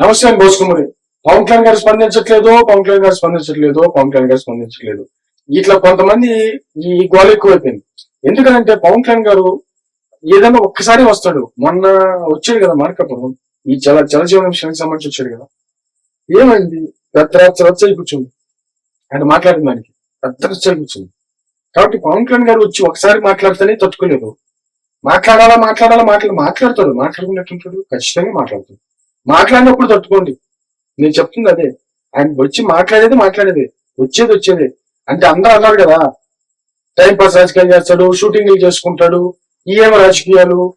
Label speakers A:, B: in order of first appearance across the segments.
A: నమస్తే అండి పవన్ కళ్యాణ్ గారు స్పందించట్లేదు పవన్ కళ్యాణ్ గారు స్పందించట్లేదు పవన్ కళ్యాణ్ గారు స్పందించట్లేదు. ఇట్లా కొంతమంది ఈ గోల ఎక్కువైపోయింది. ఎందుకంటే పవన్ కళ్యాణ్ గారు ఏదైనా ఒక్కసారి వస్తాడు. మొన్న వచ్చాడు కదా మార్కపురం. ఈ జల జలజీవన విషయానికి సంబంధించి వచ్చాడు కదా. ఏమైంది? పెద్ద రచ్చ కూర్చుంది. ఆయన మాట్లాడిన దానికి పెద్ద రచ్చ కూర్చుంది. కాబట్టి పవన్ కళ్యాణ్ గారు వచ్చి ఒకసారి మాట్లాడితేనే తట్టుకోలేదు. మాట్లాడాలా మాట్లాడాలా మాట్లాడు మాట్లాడతాడు. మాట్లాడుకున్నట్టుంటాడు. ఖచ్చితంగా మాట్లాడతాడు. మాట్లాడినప్పుడు తట్టుకోండి. నేను చెప్తుంది అదే. ఆయన వచ్చి మాట్లాడేది మాట్లాడేది. వచ్చేది వచ్చేది. అంటే అందరూ అన్నారు కదా టైం పాస్ రాజకీయాలు చేస్తాడు షూటింగ్లు చేసుకుంటాడు ఏమో రాజకీయాలు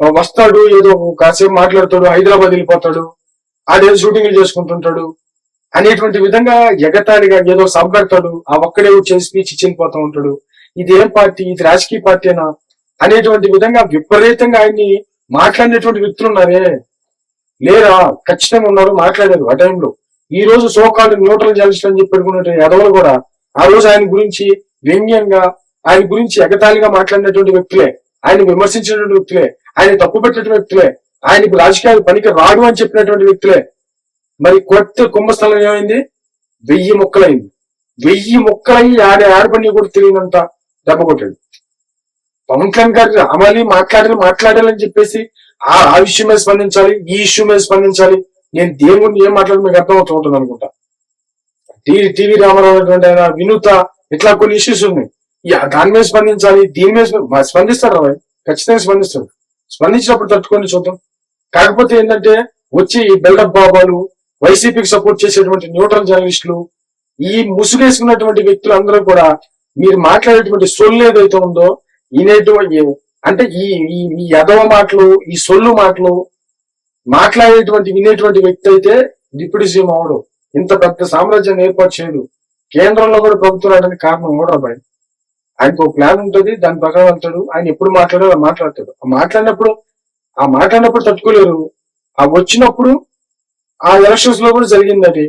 A: వస్తాడు ఏదో కాసేపు మాట్లాడతాడు హైదరాబాద్ వెళ్ళిపోతాడు ఆడేదో షూటింగ్లు చేసుకుంటుంటాడు అనేటువంటి విధంగా ఎగతాళిగా ఏదో సభ ఆ ఒక్కడే చేసి స్పీచ్ ఇచ్చి ఉంటాడు. ఇది ఏం పార్టీ? ఇది రాజకీయ పార్టీనా అనేటువంటి విధంగా విపరీతంగా ఆయన్ని మాట్లాడినటువంటి వ్యక్తులు ఉన్నారే. లేరా ఖచ్చితంగా ఉన్నారు మాట్లాడారు ఆ టైంలో ఈ రోజు సోకాళ్ళు న్యూట్రల్ జర్నలిస్ట్ అని చెప్పి పెట్టుకున్న ఎదవలు కూడా ఆ రోజు ఆయన గురించి వ్యంగ్యంగా ఆయన గురించి ఎగతాళిగా మాట్లాడినటువంటి వ్యక్తులే ఆయన విమర్శించినటువంటి వ్యక్తులే ఆయన తప్పు పెట్టినటువంటి వ్యక్తులే ఆయనకు రాజకీయాలు పనికి రాడు అని చెప్పినటువంటి వ్యక్తులే. మరి కొత్త కుంభస్థలం ఏమైంది? వెయ్యి ముక్కలైంది. వెయ్యి ముక్కలయ్యి ఆడే ఆడపడి కూడా తెలియనంత దెబ్బ కొట్టాడు. పవన్ కళ్యాణ్ గారు అమలి మాట్లాడాలి మాట్లాడాలని చెప్పేసి ఆ ఆ విషయం మీద స్పందించాలి ఈ ఇష్యూ మీద స్పందించాలి. నేను దేని గురించి ఏం మాట్లాడి మీకు అర్థమవుతూ ఉంటుంది అనుకుంటా. టీవీ టీవీ రామారావు అనేటువంటి ఆయన వినూత ఇట్లా కొన్ని ఇష్యూస్ ఉన్నాయి. దాని మీద స్పందించాలి దీని మీద స్పందిస్తారు మా- స్పందిస్తాడు ఖచ్చితంగా స్పందిస్తాడు స్పందించినప్పుడు తట్టుకొని చూద్దాం. కాకపోతే ఏంటంటే వచ్చి బిల్డప్ బాబాలు వైసీపీకి సపోర్ట్ చేసేటువంటి న్యూట్రల్ జర్నలిస్టులు ఈ ముసుగేసుకున్నటువంటి వ్యక్తులు అందరూ కూడా మీరు మాట్లాడేటువంటి సొల్లు ఏదైతే ఉందో ఈనేటువంటి అంటే ఈ ఈ ఈ యదవ మాటలు ఈ సొల్లు మాటలు మాట్లాడేటువంటి వినేటువంటి వ్యక్తి అయితే డిప్యూటీ సీఎం అవడు. ఇంత పెద్ద సామ్రాజ్యాన్ని ఏర్పాటు చేయడు. కేంద్రంలో కూడా ప్రభుత్వం రావడానికి కారణం కూడా అబ్బాయి? ఆయనకు ఒక ప్లాన్ ఉంటుంది దాని ప్రకారం వెళ్తాడు ఆయన ఎప్పుడు మాట్లాడో అలా మాట్లాడతాడు. ఆ మాట్లాడినప్పుడు ఆ మాట్లాడినప్పుడు తట్టుకోలేరు. ఆ వచ్చినప్పుడు ఆ ఎలక్షన్స్లో కూడా జరిగింది అది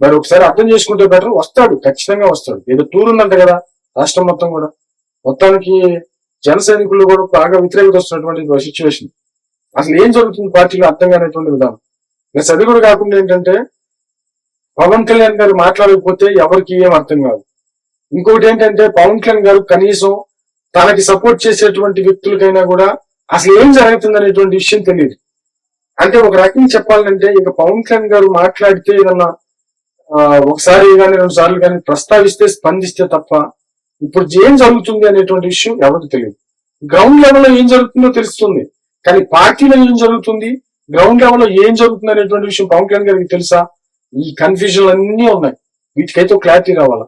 A: మరి ఒకసారి అర్థం చేసుకుంటే బెటర్ వస్తాడు ఖచ్చితంగా వస్తాడు. ఏదో టూర్ ఉందంట కదా రాష్ట్రం మొత్తం కూడా. మొత్తానికి జన సైనికులు కూడా బాగా వ్యతిరేకత వస్తున్నటువంటి సిచ్యువేషన్ అసలు ఏం జరుగుతుంది పార్టీలో అర్థం కానటువంటి విధానం. నేను అది కూడా కాకుండా ఏంటంటే పవన్ కళ్యాణ్ గారు మాట్లాడకపోతే ఎవరికి ఏం అర్థం కాదు. ఇంకొకటి ఏంటంటే పవన్ కళ్యాణ్ గారు కనీసం తనకి సపోర్ట్ చేసేటువంటి వ్యక్తులకైనా కూడా అసలు ఏం జరుగుతుంది అనేటువంటి విషయం తెలియదు. అంటే ఒక రకంగా చెప్పాలంటే ఇక పవన్ కళ్యాణ్ గారు మాట్లాడితే ఏదన్నా ఒకసారి కానీ రెండు సార్లు కానీ ప్రస్తావిస్తే స్పందిస్తే తప్ప ఇప్పుడు ఏం జరుగుతుంది అనేటువంటి విషయం ఎవరికి తెలియదు. గ్రౌండ్ లెవెల్లో ఏం జరుగుతుందో తెలుస్తుంది. కానీ పార్టీలో ఏం జరుగుతుంది? గ్రౌండ్ లెవెల్లో ఏం జరుగుతుంది అనేటువంటి విషయం పవన్ కళ్యాణ్ గారికి తెలుసా? ఈ కన్ఫ్యూజన్ అన్నీ ఉన్నాయి. వీటికైతే క్లారిటీ రావాలా?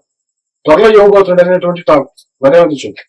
A: త్వరలో ఇవ్వబోతుంది అనేటువంటి టాక్. వరే చూడండి.